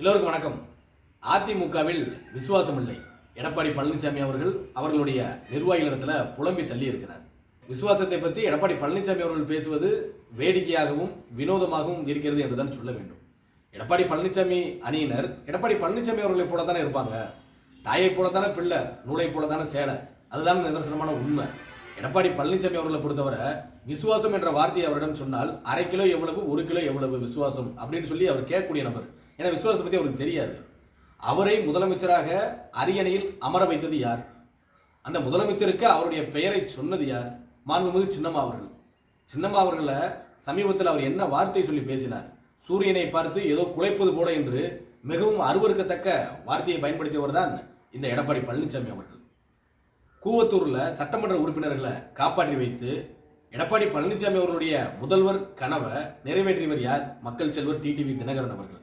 எல்லோருக்கும் வணக்கம். அதிமுகவில் விசுவாசம் இல்லை எடப்பாடி பழனிசாமி அவர்கள் அவர்களுடைய நிர்வாகிகளிடத்துல புலம்பி தள்ளி இருக்கிறார் விசுவாசத்தை பற்றி எடப்பாடி பழனிசாமி அவர்கள் பேசுவது வேடிக்கையாகவும் வினோதமாகவும் இருக்கிறது என்றுதான் சொல்ல வேண்டும். எடப்பாடி பழனிசாமி அணியினர் எடப்பாடி பழனிசாமி அவர்களை போல தானே இருப்பாங்க? தாயை போல தானே பிள்ளை நூலை போல தானே சேலை? அதுதான் நிதர்சனமான உண்மை. எடப்பாடி பழனிசாமி அவர்களை பொறுத்தவரை விசுவாசம் என்ற வார்த்தையை அவரிடம் சொன்னால் அரை கிலோ எவ்வளவு ஒரு கிலோ எவ்வளவு விசுவாசம் அப்படின்னு சொல்லி அவர் கேட்கக்கூடிய நபர். ஏன்னா விசுவாசம் பற்றி அவருக்கு தெரியாது. அவரை முதலமைச்சராக அரியணையில் அமர வைத்தது யார்? அந்த முதலமைச்சருக்கு அவருடைய பெயரை சொன்னது யார்? மாண்புமிகு சின்னம்மா அவர்கள். சின்னம்மா அவர்களை சமீபத்தில் அவர் என்ன வார்த்தை சொல்லி பேசினார்? சூரியனை பார்த்து ஏதோ குலைப்பது போல என்று மிகவும் அருவருக்கத்தக்க வார்த்தையை பயன்படுத்தியவர் தான் இந்த எடப்பாடி பழனிசாமி அவர்கள். கூவத்தூரில் சட்டமன்ற உறுப்பினர்களை காப்பாற்றி வைத்து எடப்பாடி பழனிசாமி அவர்களுடைய முதல்வர் கனவை நிறைவேற்றியவர் யார்? மக்கள் செல்வர் டிடிவி தினகரன் அவர்கள்.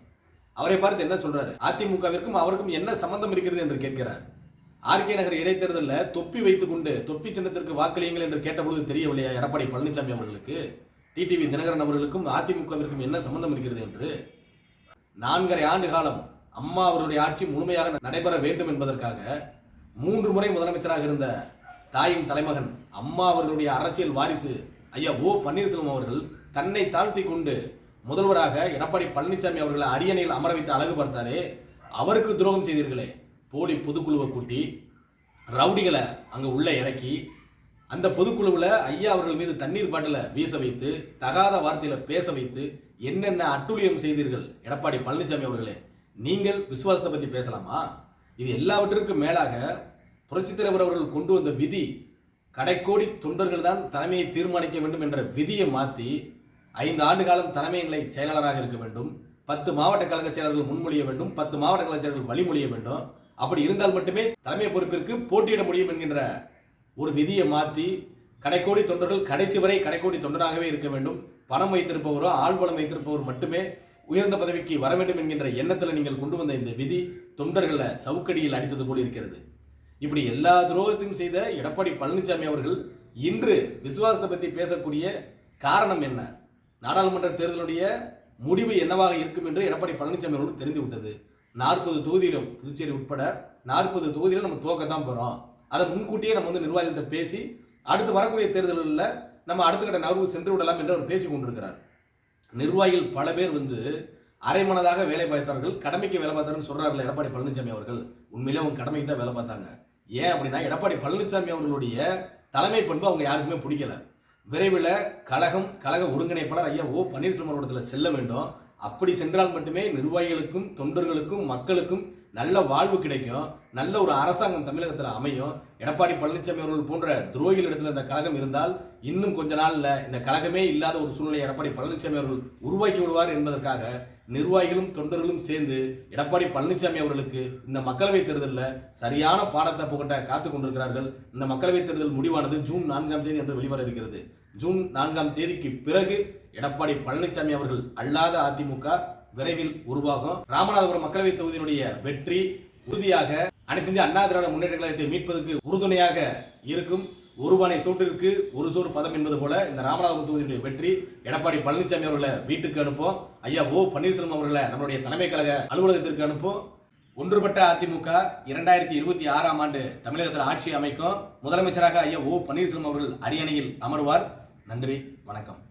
அவரை பார்த்து என்ன சொல்றாரு? அதிமுகவிற்கும் அவருக்கும் என்ன சம்பந்தம் இருக்கிறது என்று கேட்கிறார். ஆர்கே நகர் இடைத்தேர்தலில் தொப்பி வைத்துக் கொண்டு தொப்பி சின்னத்திற்கு வாக்களியுங்கள் என்று கேட்டபொழுது தெரியவில்லையா எடப்பாடி பழனிசாமி அவர்களுக்கு? டிடிவி தினகரன் அவர்களுக்கும் அதிமுகவிற்கும் என்ன சம்பந்தம் இருக்கிறது என்று? நான்கரை ஆண்டு காலம் அம்மா அவருடைய ஆட்சி முழுமையாக நடைபெற வேண்டும் என்பதற்காக மூன்று முறை முதலமைச்சராக இருந்த தாயின் தலைமகன் அம்மா அவர்களுடைய அரசியல் வாரிசு ஐயா ஓ பன்னீர்செல்வம் அவர்கள் தன்னை தாழ்த்தி கொண்டு முதல்வராக எடப்பாடி பழனிசாமி அவர்களை அரியணையில் அமர வைத்து அழகு பார்த்தாரே அவருக்கு துரோகம் செய்தீர்களே போலி பொதுக்குழுவை கூட்டி ரவுடிகளை அங்கே உள்ளே இறக்கி அந்த பொதுக்குழுவில் ஐயா அவர்கள் மீது தண்ணீர் பாட்டில வீச வைத்து தகாத வார்த்தையில் பேச வைத்து என்னென்ன அட்டுழியம் செய்தீர்கள் எடப்பாடி பழனிசாமி அவர்களே நீங்கள் விசுவாசத்தை பற்றி பேசலாமா? இது எல்லாவற்றிற்கும் மேலாக புரட்சித் தலைவர் அவர்கள் கொண்டு வந்த விதி கடைக்கோடி தொண்டர்கள் தான் தலைமையை தீர்மானிக்க வேண்டும் என்ற விதியை மாற்றி ஐந்து ஆண்டு காலம் தலைமை நிலை செயலாளராக இருக்க வேண்டும். பத்து மாவட்ட கழக செயலர்கள் முன்மொழிய வேண்டும். பத்து மாவட்ட கழக செயலர்கள் வழிமொழிய வேண்டும். அப்படி இருந்தால் மட்டுமே தலைமை பொறுப்பிற்கு போட்டியிட முடியும் என்கின்ற ஒரு விதியை மாற்றி கடைக்கோடி தொண்டர்கள் கடைசி வரை கடைக்கோடி தொண்டராகவே இருக்க வேண்டும். பணம் வைத்திருப்பவரோ ஆள்பலம் வைத்திருப்பவர் மட்டுமே உயர்ந்த பதவிக்கு வர வேண்டும் என்கின்ற எண்ணத்தில் நீங்கள் கொண்டு வந்த இந்த விதி தொண்டர்களை சவுக்கடியில் அடித்தது போல் இருக்கிறது. இப்படி எல்லா துரோகத்தையும் செய்த எடப்பாடி பழனிசாமி அவர்கள் இன்று விசுவாசத்தை பற்றி பேசக்கூடிய காரணம் என்ன? நாடாளுமன்ற தேர்தலுடைய முடிவு என்னவாக இருக்கும் என்று எடப்பாடி பழனிசாமி அவர்கள் தெரிந்துவிட்டது நாற்பது தொகுதியிலும் புதுச்சேரி உட்பட நாற்பது தொகுதியிலும் நம்ம துவக்கத்தான் போகிறோம் அதை முன்கூட்டியே நம்ம வந்து நிர்வாகிகிட்ட பேசி அடுத்து வரக்கூடிய தேர்தலில் நம்ம அடுத்த கட்ட நகர்வு சென்று விடலாம் என்று அவர் பேசி கொண்டிருக்கிறார் நிர்வாகிகள் பல பேர் வந்து அரைமனதாக வேலை பார்த்தார்கள் கடமைக்கு வேலை பார்த்தாருன்னு சொல்றாருல எடப்பாடி பழனிசாமி அவர்கள். உண்மையிலே அவங்க கடமைக்கு தான் வேலை பார்த்தாங்க. ஏன் அப்படின்னா எடப்பாடி பழனிசாமி அவர்களுடைய தலைமை பண்பு அவங்க யாருக்குமே பிடிக்கல. விரைவில் கழகம் கழக ஒருங்கிணைப்பாளர் ஐயா ஓ பன்னீர்செல்வம் அவர்களிடத்தில் செல்ல வேண்டும். அப்படி சென்றால் மட்டுமே நிர்வாகிகளுக்கும் தொண்டர்களுக்கும் மக்களுக்கும் நல்ல வாழ்வு கிடைக்கும். நல்ல ஒரு அரசாங்கம் தமிழகத்தில் அமையும். எடப்பாடி பழனிசாமி அவர்கள் போன்ற துரோகிகள் இடத்துல இந்த கழகம் இருந்தால் இன்னும் கொஞ்ச நாளில் இந்த கழகமே இல்லாத ஒரு சூழ்நிலை எடப்பாடி பழனிசாமி அவர்கள் உருவாக்கி விடுவார் என்பதற்காக நிர்வாகிகளும் தொண்டர்களும் சேர்ந்து எடப்பாடி பழனிசாமி அவர்களுக்கு இந்த மக்களவைத் தேர்தலில் சரியான பாடத்தை புகட்ட காத்து கொண்டிருக்கிறார்கள். இந்த மக்களவைத் தேர்தல் முடிவானது ஜூன் நான்காம் தேதி என்று வெளிவர இருக்கிறது. ஜூன் நான்காம் தேதிக்கு பிறகு எடப்பாடி பழனிசாமி அவர்கள் அல்லாத அதிமுக விரைவில் உருவாகும். ராமநாதபுரம் மக்களவை தொகுதியினுடைய வெற்றி உறுதியாக அனைத்து இந்திய அண்ணா திராவிட முன்னேற்ற கழகத்தை மீட்பதற்கு உறுதுணையாக இருக்கும். ஒருவனை சோட்டிற்கு ஒரு சோறு பதம் என்பது போல இந்த ராமநாதபுரம் தொகுதியினுடைய வெற்றி எடப்பாடி பழனிசாமி அவர்களை வீட்டுக்கு அனுப்போம். ஐயா ஓ பன்னீர்செல்வம் அவர்களை நம்மளுடைய தலைமை கழக அலுவலகத்திற்கு அனுப்போம். ஒன்றுபட்ட அதிமுக இரண்டாயிரத்தி இருபத்தி ஆறாம் ஆண்டு தமிழகத்தில் ஆட்சி அமைக்கும். முதலமைச்சராக ஐயா ஓ பன்னீர்செல்வம் அவர்கள் அரியணையில் அமர்வார். நன்றி வணக்கம்.